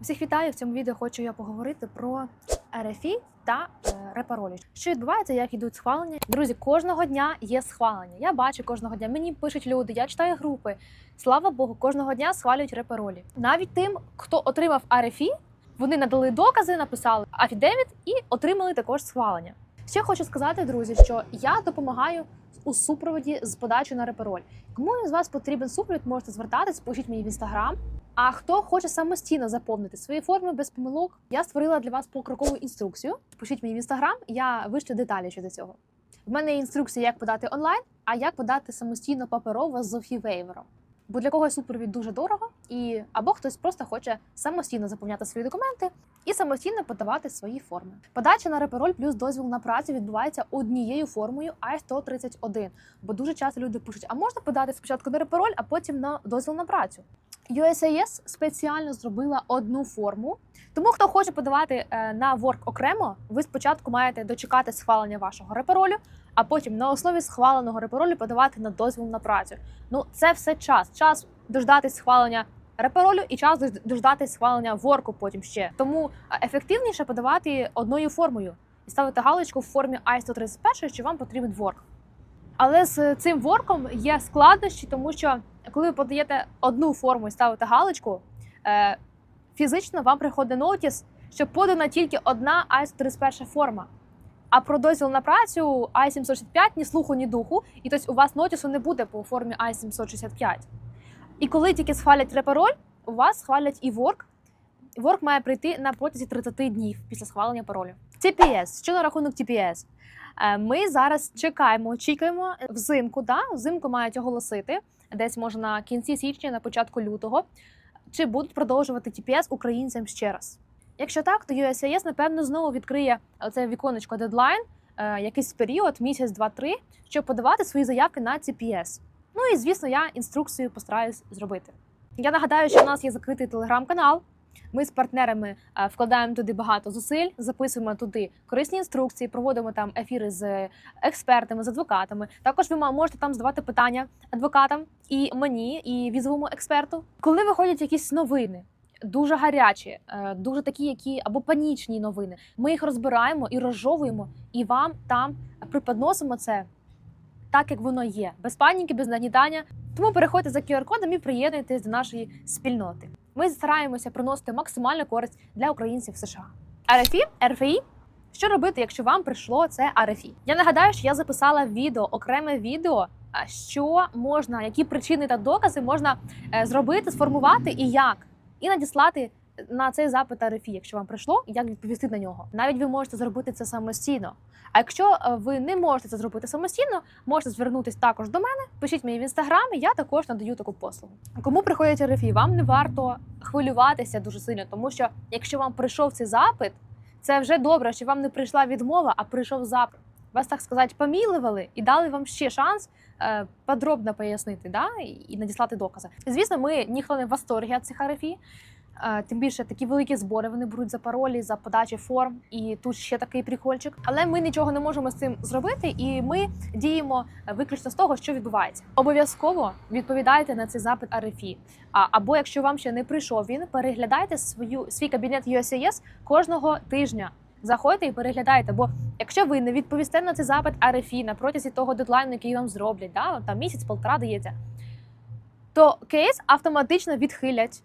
Всіх вітаю! В цьому відео хочу я поговорити про РФІ та е, репаролі. Що відбувається, як йдуть схвалення? Друзі, кожного дня є схвалення. Я бачу кожного дня. Мені пишуть люди, я читаю групи. Слава Богу, кожного дня схвалюють репаролі. Навіть тим, хто отримав РФІ, вони надали докази, написали афідевіт і отримали також схвалення. Ще хочу сказати, друзі, що я допомагаю у супроводі з подачі на репероль. Кому з вас потрібен супровід, можете звертатись, пишіть мені в інстаграм. А хто хоче самостійно заповнити свої форми без помилок, я створила для вас покрокову інструкцію. Пишіть мені в інстаграм, я вишлю деталі щодо цього. В мене є інструкція, як подати онлайн, а як подати самостійно паперово з Зофі Вейвером. Бо для когось супровід дуже дорого, і або хтось просто хоче самостійно заповняти свої документи і самостійно подавати свої форми. Подача на репероль плюс дозвіл на працю відбувається однією формою I-131. Бо дуже часто люди пишуть: а можна подати спочатку на репероль, а потім на дозвіл на працю. USAS спеціально зробила одну форму. Тому хто хоче подавати е, на Work окремо, ви спочатку маєте дочекати схвалення вашого реперолю, а потім на основі схваленого реперолю подавати на дозвіл на працю. Ну це все час. Час дождатись схвалення реперолю і час дож- дождатись схвалення ворку потім ще. Тому е, ефективніше подавати одною формою і ставити галочку в формі I-131, що вам потрібен ворк. Але з цим ворком є складнощі, тому що коли ви подаєте одну форму і ставите галочку, е, фізично вам приходить нотіс, що подана тільки одна I-131 форма. А про дозвіл на працю I-765 ні слуху, ні духу, і тобто у вас нотісу не буде по формі I-765. І коли тільки схвалять репероль, у вас схвалять і ворк. Ворк має прийти на протязі 30 днів після схвалення паролю. TPS. Що на рахунок TPS? Е, Ми зараз чекаємо, очікуємо взимку. Да? Взимку мають оголосити десь може на кінці січня, на початку лютого, чи будуть продовжувати TPS українцям ще раз. Якщо так, то USAS, напевно знову відкриє оце віконечко дедлайн, е, якийсь період, місяць, два-три, щоб подавати свої заявки на TPS. Ну і звісно, я інструкцію постараюсь зробити. Я нагадаю, що у нас є закритий телеграм-канал. Ми з партнерами е, вкладаємо туди багато зусиль, записуємо туди корисні інструкції, проводимо там ефіри з експертами, з адвокатами. Також ви можете там задавати питання адвокатам і мені, і візовому експерту. Коли виходять якісь новини. Дуже гарячі, е, дуже такі, які або панічні новини. Ми їх розбираємо і розжовуємо, і вам там преподносимо це так, як воно є, без паніки, без нагнітання. Тому переходьте за QR-кодом і приєднуйтесь до нашої спільноти. Ми стараємося приносити максимальну користь для українців США. РФІ, РФІ. Що робити, якщо вам прийшло це РФІ? Я нагадаю, що я записала відео, окреме відео, що можна, які причини та докази можна е, зробити, сформувати і як, і надіслати на цей запит РФІ, якщо вам прийшло, як відповісти на нього. Навіть ви можете зробити це самостійно. А якщо е, ви не можете це зробити самостійно, можете звернутися також до мене. Пишіть мені в інстаграмі, я також надаю таку послугу. Кому приходять РФІ, вам не варто хвилюватися дуже сильно, тому що якщо вам прийшов цей запит, це вже добре, що вам не прийшла відмова, а прийшов запит. Вас так сказати, помілували і дали вам ще шанс е, подробно пояснити да, і- надіслати докази. Звісно, ми ніхто не в восторгі від цих РФІ. Е, Тим більше такі великі збори вони беруть за паролі, за подачі форм, і тут ще такий прикольчик. Але ми нічого не можемо з цим зробити, і ми діємо виключно з того, що відбувається. Обов'язково відповідайте на цей запит РФІ. А або якщо вам ще не прийшов він, переглядайте свою свій кабінет USAS кожного тижня. Заходьте і переглядайте. Бо якщо ви не відповісте на цей запит РФІ на протязі того дедлайну, який вам зроблять, да, там місяць-полтора дається, то кейс автоматично відхилять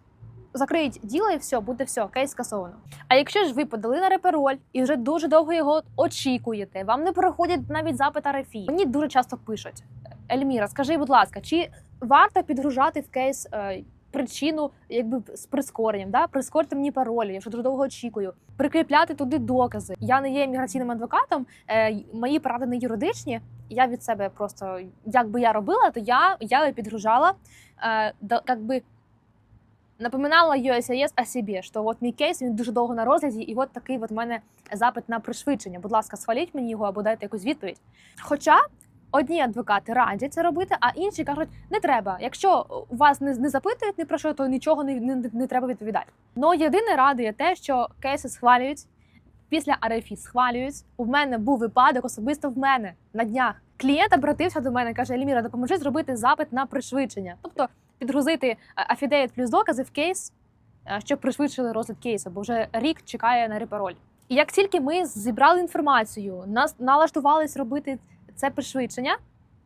закриють діло і все, буде все, кейс скасовано. А якщо ж ви подали на репероль і вже дуже довго його очікуєте, вам не проходять навіть запит РФІ. Мені дуже часто пишуть: Ельміра, скажи, будь ласка, чи варто підгружати в кейс е, причину, якби з прискоренням? Да? Прискорте мені паролі, я вже дуже довго очікую. Прикріпляти туди докази. Я не є імміграційним адвокатом, е, мої поради не юридичні. Я від себе просто як би я робила, то я, я підгружала. Е, да, як би напоминала USAS о собі, що от мій кейс він дуже довго на розгляді, і от такий от в мене запит на пришвидшення. Будь ласка, схваліть мені його або дайте якусь відповідь. Хоча одні адвокати радять це робити, а інші кажуть, не треба. Якщо вас не, не запитують ні про що, то нічого не, не, не треба відповідати. Ну єдине радує те, що кейси схвалюють. Після РФІ схвалюють. У мене був випадок особисто в мене на днях. Клієнт обратився до мене, каже: Еліміра, допоможи зробити запит на пришвидшення, тобто підгрузити афідевіт плюс докази в кейс е, щоб пришвидшили розгляд кейсу, бо вже рік чекає на репароль. І як тільки ми зібрали інформацію, нас налаштувались робити це пришвидшення,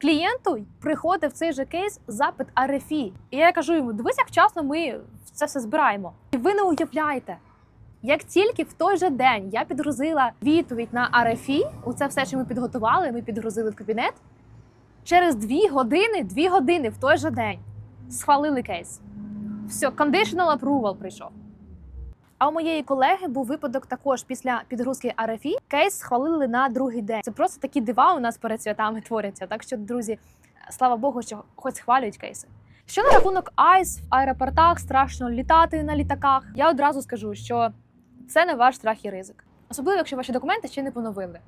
клієнту приходив в цей же кейс запит RFI. І я кажу йому: дивись, як вчасно ми це все збираємо. І ви не уявляєте, як тільки в той же день я підгрузила відповідь на RFI, у це все, що ми підготували, ми підгрузили в кабінет. Через дві години, дві години в той же день схвалили кейс. Все, conditional approval прийшов. А у моєї колеги був випадок також після підгрузки RFI. Кейс схвалили на другий день. Це просто такі дива у нас перед святами творяться. Так що, друзі, слава Богу, що хоч схвалюють кейси. Що на рахунок айс в аеропортах страшно літати на літаках. Я одразу скажу, що це не ваш страх і ризик, особливо якщо ваші документи ще не поновили.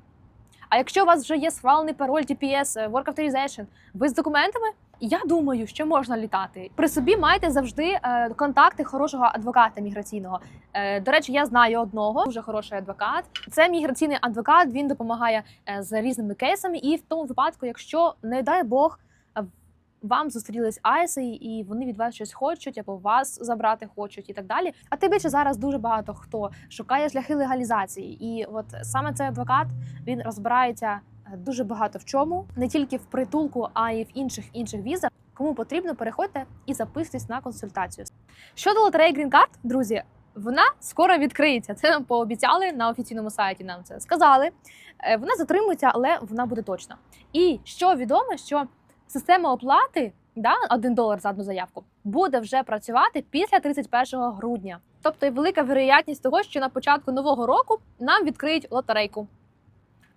А якщо у вас вже є схвалений пароль TPS, е, Work Authorization, ви з документами, я думаю, що можна літати. При собі майте завжди е, контакти хорошого адвоката міграційного. Е, до речі, я знаю одного дуже хороший адвокат. Це міграційний адвокат. Він допомагає е, з різними кейсами. І в тому випадку, якщо не дай Бог. Вам зустрілись айси, і вони від вас щось хочуть, або вас забрати хочуть, і так далі. А тим більше зараз дуже багато хто шукає шляхи легалізації, і от саме цей адвокат він розбирається дуже багато в чому, не тільки в притулку, а й в інших інших візах. Кому потрібно, переходьте і записуйтесь на консультацію. Щодо лотереї Green Card, друзі, вона скоро відкриється. Це нам пообіцяли на офіційному сайті. Нам це сказали. Е, Вона затримується, але вона буде точно. І що відомо, що система оплати. Да, 1 долар за одну заявку буде вже працювати після 31 грудня. Тобто велика вероятність того, що на початку нового року нам відкриють лотерейку.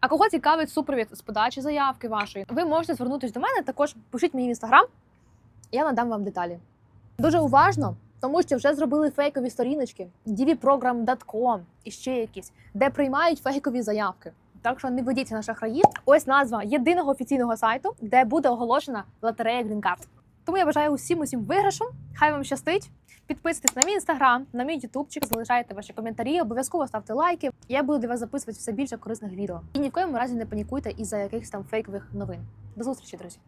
А кого цікавить супровід з подачі заявки вашої, ви можете звернутися до мене. Також пишіть мені в інстаграм, я надам вам деталі. Дуже уважно, тому що вже зробили фейкові сторіночки dvprogram.com і ще якісь, де приймають фейкові заявки. Так що не ведіться на шахраїв. Ось назва єдиного офіційного сайту, де буде оголошена лотерея Green Card. Тому я бажаю усім усім виграшом. Хай вам щастить. Підписуйтесь на мій інстаграм, на мій ютубчик, залишайте ваші коментарі, обов'язково ставте лайки. Я буду для вас записувати все більше корисних відео. І ні в коєму разі не панікуйте із-за якихось там фейкових новин. До зустрічі, друзі!